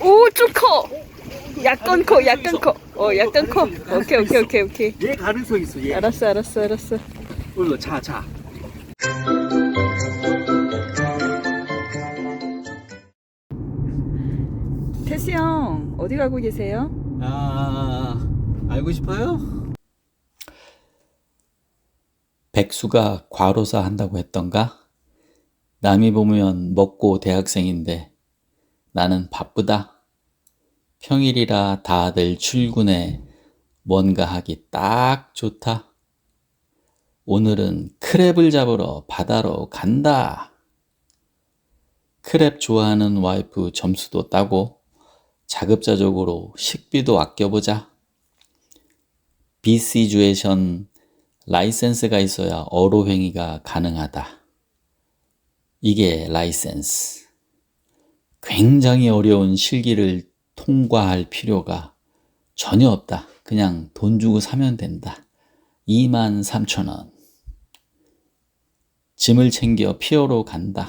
오, 좀 커. 약간 커, 약간 커. 어, 약간 커. 오케이, 오케이, 오케이, 오케이. 얘 가능성 있어 얘 알았어, 알았어, 알았어. 올라 자 자 태수 형, 어디 가고 계세요? 아 알고 싶어요? 백수가 과로사 한다고 했던가? 남이 보면 먹고 대학생인데 나는 바쁘다. 평일이라 다들 출근해 뭔가 하기 딱 좋다. 오늘은 크랩을 잡으러 바다로 간다. 크랩 좋아하는 와이프 점수도 따고 자급자족으로 식비도 아껴보자. 비시주에이션 라이센스가 있어야 어로행위가 가능하다. 이게 라이센스. 굉장히 어려운 실기를 통과할 필요가 전혀 없다. 그냥 돈 주고 사면 된다. 2만 3천 원. 짐을 챙겨 피어로 간다.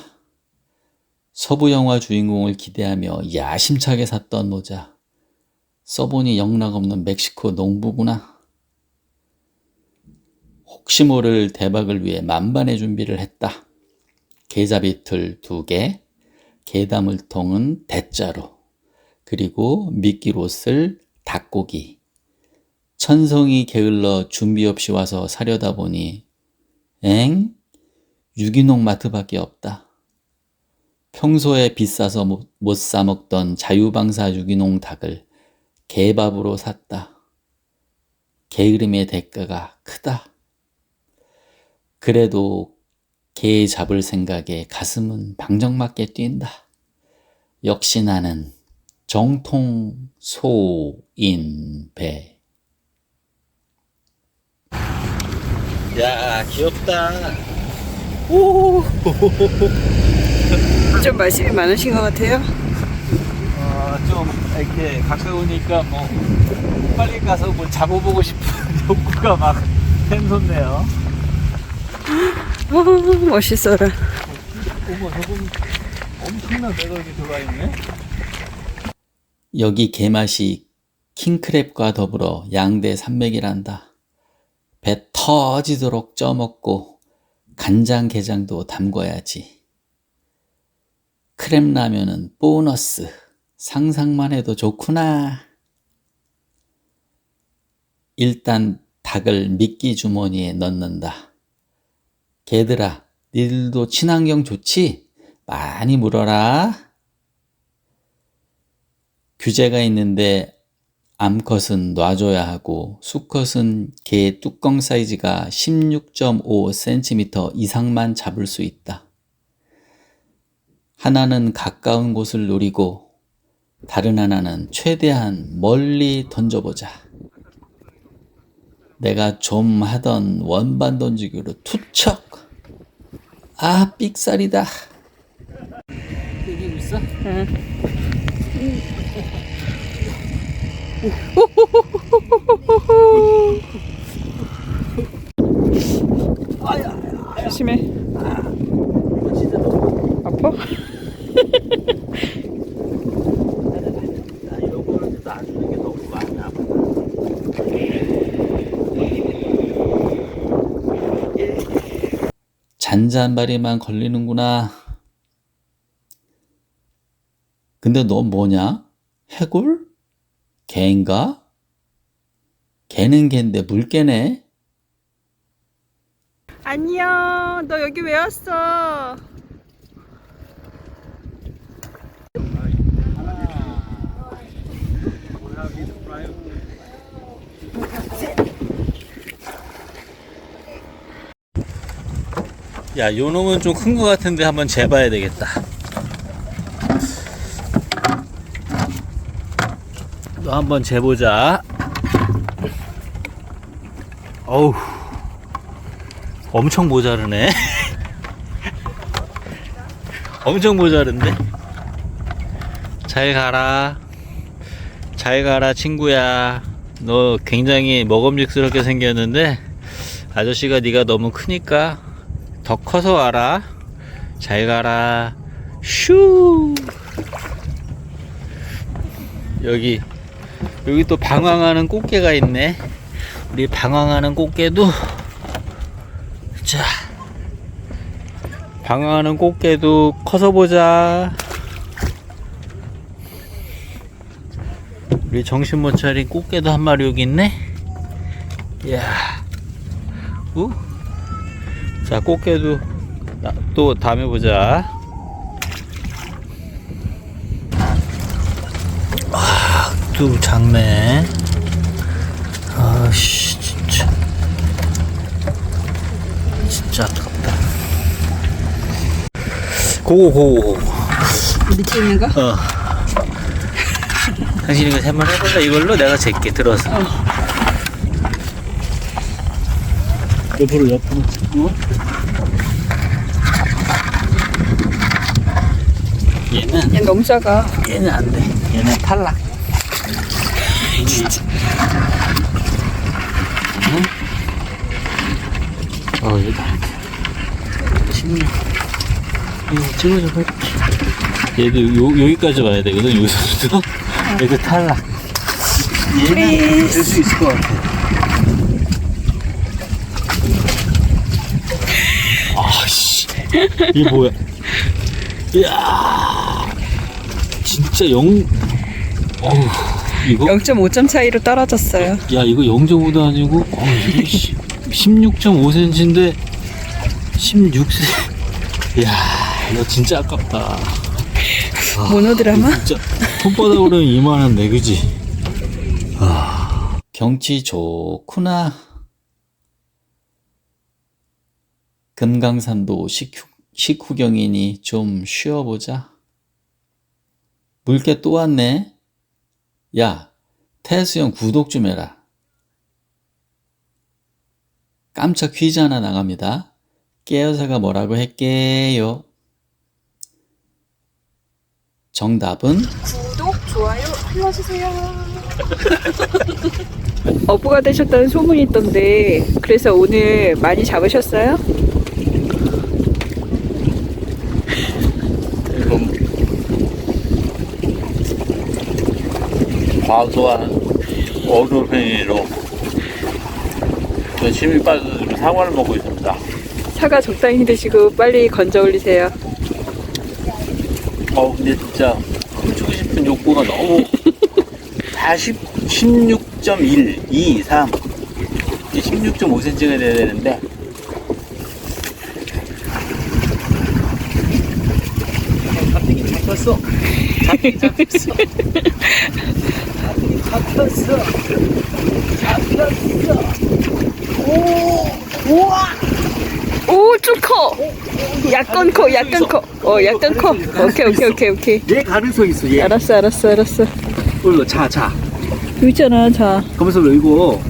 서부 영화 주인공을 기대하며 야심차게 샀던 모자. 써보니 영락없는 멕시코 농부구나. 혹시 모를 대박을 위해 만반의 준비를 했다. 계좌비틀 두 개, 게다물통은 대자로, 그리고 미끼로 쓸 닭고기. 천성이 게을러 준비 없이 와서 사려다 보니, 엥? 유기농 마트밖에 없다. 평소에 비싸서 못- 못 사먹던 자유방사 유기농 닭을 개밥으로 샀다. 게으름의 대가가 크다. 그래도 개 잡을 생각에 가슴은 방정맞게 뛴다. 역시 나는 정통 소인배. 야 귀엽다 오. 좀 말씀이 많으신 것 같아요. 어 좀 이렇게 가까우니까 뭐 빨리 가서 뭐 잡아보고 싶은 욕구가 막 샘솟네요 오, 멋있어라. 어머 저건 엄청난 배가 이렇게 들어와 있네 여기 개맛이 킹크랩과 더불어 양대 산맥이란다. 배 터지도록 쪄먹고 간장게장도 담궈야지. 크랩 라면은 보너스. 상상만 해도 좋구나. 일단 닭을 미끼 주머니에 넣는다. 개들아, 니들도 친환경 좋지? 많이 물어라. 규제가 있는데 암컷은 놔줘야 하고 수컷은 개 뚜껑 사이즈가 16.5cm 이상만 잡을 수 있다. 하나는 가까운 곳을 노리고 다른 하나는 최대한 멀리 던져보자. 내가 좀 하던 원반 던지기로 투척! 아, 삑살이다. 이기고 있어? 조심해. 아파 잔잔바리만 걸리는구나. 근데 너 뭐냐? 해골? 개인가? 개는 개인데 물개네? 안녕. 너 여기 왜 왔어? 야, 요 놈은 좀큰거 같은데 한번 재봐야 되겠다. 너 한번 재보자. 어우, 엄청 모자르네. 엄청 모자른데? 잘 가라. 잘 가라, 친구야. 너 굉장히 먹음직스럽게 생겼는데, 아저씨가 네가 너무 크니까 더 커서 와라. 잘 가라. 슈. 여기 여기 또 방황하는 꽃게가 있네. 우리 방황하는 꽃게도 자 방황하는 꽃게도 커서 보자. 우리 정신 못 차린 꽃게도 한 마리 여기 있네. 이야, 우. 자 꽃게도 나- 또 다음에 보자. 또 작네. 아씨 진짜 진짜 아깝다. 고고 고고. 밑에 있는 거? 어. 당신 이거 한번 해볼래? 이걸로 내가 제게 들어서. 옆으로 옆으로. 어? 얘는 얘 너무 작아. 얘는 안 돼. 얘는 탈락. 진짜. 응? 어, 돼. 16. 이거 찍어줘, 빨리. 얘도 요, 여기까지 와야 되거든, 여기서도. 얘도 탈락. 얘는 될수 있을 것 같아. 아씨. 이게 뭐야? 이야. 진짜 영, 어우, 이거? 0.5점 차이로 떨어졌어요. 야, 이거 0.5도 아니고, 어, 이게 16.5cm인데, 16cm. 야, 이거 진짜 아깝다. 모노드라마? 진짜, 손바닥으로는 이만한데, 그지? 경치 좋구나. 금강산도 식후, 식후경이니 좀 쉬어보자. 물개 또 왔네. 야, 태수 형 구독 좀 해라. 깜짝 퀴즈 하나 나갑니다. 깨어사가 뭐라고 했게요? 정답은 구독, 좋아요 눌러주세요. 어부가 되셨다는 소문이 있던데 그래서 오늘 많이 잡으셨어요? 과도한 어루행위로 열심히 빠져서 지금 사과를 먹고 있습니다. 사과 적당히 드시고 빨리 건져 올리세요. 어, 근데 진짜 훔치고 싶은 욕구가 너무 40, 16.1, 2, 3, 16.5cm가 돼야 되는데 잡혔어. 잡히긴 잡혔어. 잡히긴 잡혔어. 잡혔어. 오, 우와. 오, 좀 커. 약간 커, 약간 커. 어, 약간 커. 오케이, 오케이, 오케이, 오케이. 얘 가능성 있어. 얘. 알았어, 알았어, 알았어. 올라 자, 자. 여기 있잖아, 자. 가면서 이거 이거,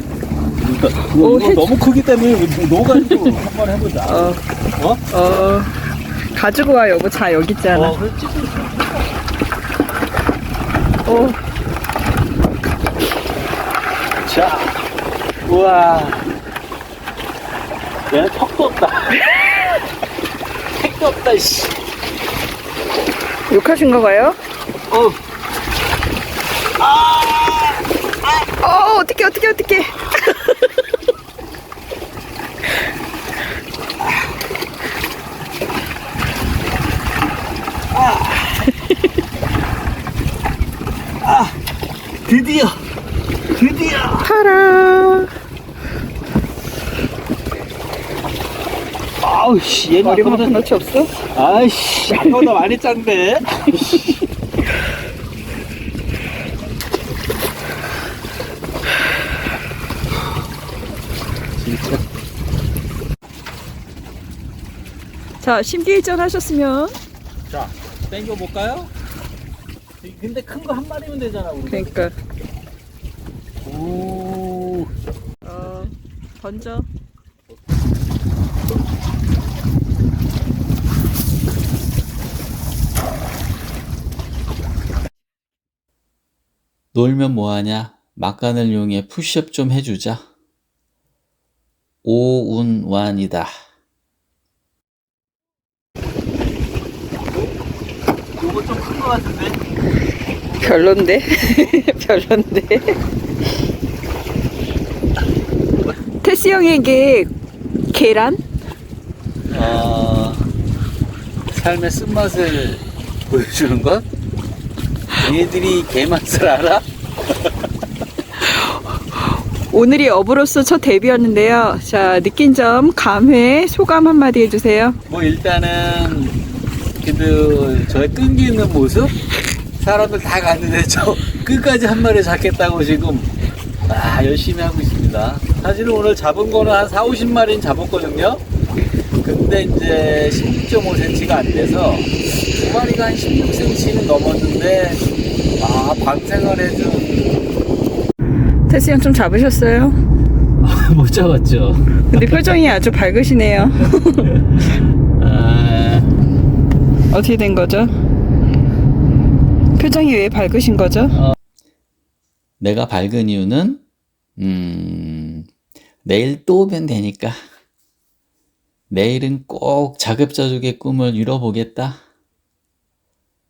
오, 이거 해- 너무 크기 때문에 넣어가지고 한번 해보자. 어, 어? 어. 가지고 와, 여보. 자, 여기 있잖아. 어, 그렇지. 어, 자, 우와. 얘는 턱도 없다. 택도 없다, 씨. 욕하신가 봐요? 어, 어, 어떡해, 어떡해, 어떡해. 드디어, 드디어. 파라. 아우, 씨, 얘는 머리만큼 넣지 없어? 아이씨, 아까보다 많이 짠데. 진짜. 자, 심기일전 하셨으면. 자, 땡겨볼까요? 근데 큰 거 한 마리면 되잖아, 우리. 그러니까. 오. 어, 던져. 놀면 뭐하냐? 막간을 이용해 푸시업 좀 해주자. 오운완이다. 거 같은데? 별론데? 별론데? 테스 형에게 계란? 어, 삶의 쓴맛을 보여주는 것? 얘들이 개맛을 알아? 오늘이 어부로서 첫 데뷔였는데요. 자, 느낀 점, 감회, 소감 한마디 해주세요. 뭐 일단은 그래도 저의 끈기 있는 모습? 사람들 다 갔는데 저 끝까지 한 마리 잡겠다고 지금. 아 열심히 하고 있습니다. 사실은 오늘 잡은 거는 한 4, 50마리는 잡았거든요. 근데 이제 16.5cm가 안 돼서 두 마리가 한 16cm는 넘었는데 아 방생을 해준 테스 형좀 잡으셨어요? 못 잡았죠. 근데 표정이 아주 밝으시네요. 어떻게 된 거죠? 표정이 왜 밝으신 거죠? 어, 내가 밝은 이유는 음, 내일 또 오면 되니까 내일은 꼭 자급자족의 꿈을 이뤄보겠다.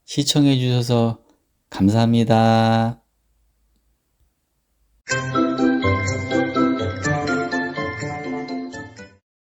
시청해 주셔서 감사합니다.